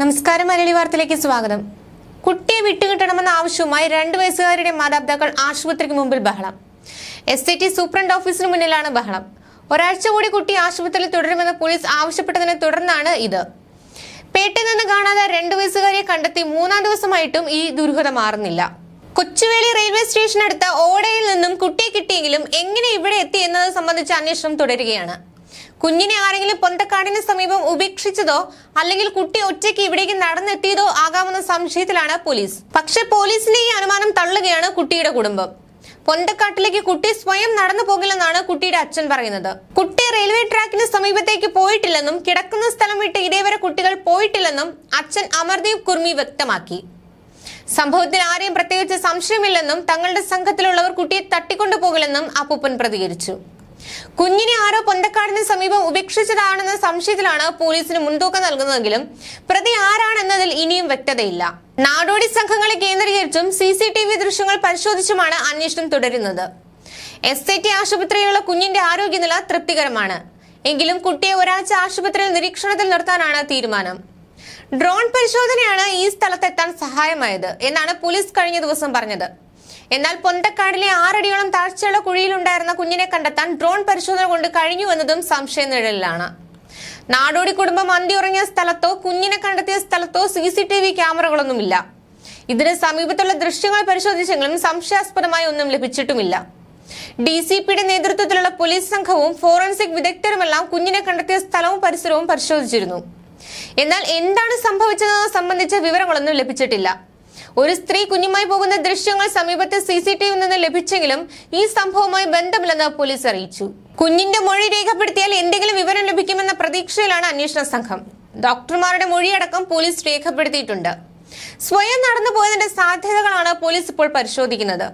നമസ്കാരം മലയാളി വാർത്തയിലേക്ക് സ്വാഗതം. കുട്ടിയെ വിട്ടുകിട്ടണമെന്ന ആവശ്യവുമായി രണ്ട് വയസ്സുകാരുടെ മാതാപിതാക്കൾ ആശുപത്രിക്ക് മുമ്പിൽ ബഹളം. എസ് ഐ ടി സൂപ്രണ്ട് ഓഫീസിന് മുന്നിലാണ് ബഹളം. ഒരാഴ്ച കൂടി കുട്ടി ആശുപത്രിയിൽ തുടരുമെന്ന് പോലീസ് ആവശ്യപ്പെട്ടതിനെ തുടർന്നാണ് ഇത്. പേട്ടിൽ നിന്ന് കാണാതെ രണ്ടു വയസ്സുകാരെ കണ്ടെത്തി മൂന്നാം ദിവസമായിട്ടും ഈ ദുരൂഹത മാറുന്നില്ല. കൊച്ചുവേളി റെയിൽവേ സ്റ്റേഷനടുത്ത ഓടയിൽ നിന്നും കുട്ടിയെ കിട്ടിയെങ്കിലും എങ്ങനെ ഇവിടെ എത്തി എന്നത് സംബന്ധിച്ച അന്വേഷണം തുടരുകയാണ്. കുഞ്ഞിനെ ആരെങ്കിലും പൊന്തക്കാടിന് സമീപം ഉപേക്ഷിച്ചതോ അല്ലെങ്കിൽ കുട്ടി ഒറ്റയ്ക്ക് ഇവിടേക്ക് നടന്നെത്തിയതോ ആകാമെന്ന സംശയത്തിലാണ് പോലീസ്. പക്ഷെ പോലീസിന്റെ ഈ അനുമാനം തള്ളുകയാണ് കുട്ടിയുടെ കുടുംബം. പൊന്തക്കാട്ടിലേക്ക് കുട്ടി സ്വയം നടന്നു പോകില്ലെന്നാണ് കുട്ടിയുടെ അച്ഛൻ പറയുന്നത്. കുട്ടി റെയിൽവേ ട്രാക്കിന് സമീപത്തേക്ക് പോയിട്ടില്ലെന്നും കിടക്കുന്ന സ്ഥലം വിട്ട് ഇതേവരെ കുട്ടികൾ പോയിട്ടില്ലെന്നും അച്ഛൻ അമർദീപ് കുർമി വ്യക്തമാക്കി. സംഭവത്തിൽ ആരെയും പ്രത്യേകിച്ച് സംശയമില്ലെന്നും തങ്ങളുടെ സംഘത്തിലുള്ളവർ കുട്ടിയെ തട്ടിക്കൊണ്ടു പോകില്ലെന്നും അപ്പൂപ്പൻ പ്രതികരിച്ചു. കുഞ്ഞിനെ ആരോ പൊന്തക്കാടിന് സമീപം ഉപേക്ഷിച്ചതാണെന്ന സംശയത്തിലാണ് പോലീസിന് മുൻതൂക്കം നൽകുന്നതെങ്കിലും പ്രതി ആരാണെന്നതിൽ ഇനിയും വ്യക്തതയില്ല. നാടോടി സംഘങ്ങളെ കേന്ദ്രീകരിച്ചും സി സി ടി വി ദൃശ്യങ്ങൾ പരിശോധിച്ചുമാണ് അന്വേഷണം തുടരുന്നത്. എസ് ഐ ടി ആശുപത്രിയിലുള്ള കുഞ്ഞിന്റെ ആരോഗ്യനില തൃപ്തികരമാണ്. എങ്കിലും കുട്ടിയെ ഒരാഴ്ച ആശുപത്രിയിൽ നിരീക്ഷണത്തിൽ നിർത്താനാണ് തീരുമാനം. ഡ്രോൺ പരിശോധനയാണ് ഈ സ്ഥലത്തെത്താൻ സഹായമായത് എന്നാണ് പോലീസ് കഴിഞ്ഞ ദിവസം പറഞ്ഞത്. എന്നാൽ പൊന്തക്കാടിലെ ആറടിയോളം താഴ്ചയുള്ള കുഴിയിലുണ്ടായിരുന്ന കുഞ്ഞിനെ കണ്ടെത്താൻ ഡ്രോൺ പരിശോധന കൊണ്ട് കഴിഞ്ഞു എന്നതും സംശയനിഴലിലാണ് നാടോടി കുടുംബം അന്തിയുറങ്ങിയ സ്ഥലത്തോ കുഞ്ഞിനെ കണ്ടെത്തിയ സ്ഥലത്തോ സി സി ടി വി ക്യാമറകളൊന്നുമില്ല. ഇതിന് സമീപത്തുള്ള ദൃശ്യങ്ങൾ പരിശോധിച്ചെങ്കിലും സംശയാസ്പദമായി ഒന്നും ലഭിച്ചിട്ടുമില്ല. ഡി സി പിയുടെ നേതൃത്വത്തിലുള്ള പോലീസ് സംഘവും ഫോറൻസിക് വിദഗ്ധരുമെല്ലാം കുഞ്ഞിനെ കണ്ടെത്തിയ സ്ഥലവും പരിസരവും പരിശോധിച്ചിരുന്നു. എന്നാൽ എന്താണ് സംഭവിച്ചതെന്ന് സംബന്ധിച്ച വിവരങ്ങളൊന്നും ലഭിച്ചിട്ടില്ല. ഒരു സ്ത്രീ കുഞ്ഞുമായി പോകുന്ന ദൃശ്യങ്ങൾ സമീപത്തെ സി സി ടി വി നിന്ന് ലഭിച്ചെങ്കിലും ഈ സംഭവവുമായി ബന്ധമില്ലെന്ന് പോലീസ് അറിയിച്ചു. കുഞ്ഞിന്റെ മൊഴി രേഖപ്പെടുത്തിയാൽ എന്തെങ്കിലും വിവരം ലഭിക്കുമെന്ന പ്രതീക്ഷയിലാണ് അന്വേഷണ സംഘം. ഡോക്ടർമാരുടെ മൊഴിയടക്കം പോലീസ് രേഖപ്പെടുത്തിയിട്ടുണ്ട്. സ്വയം നടന്നു പോയതിന്റെ സാധ്യതകളാണ് പോലീസ് ഇപ്പോൾ പരിശോധിക്കുന്നത്.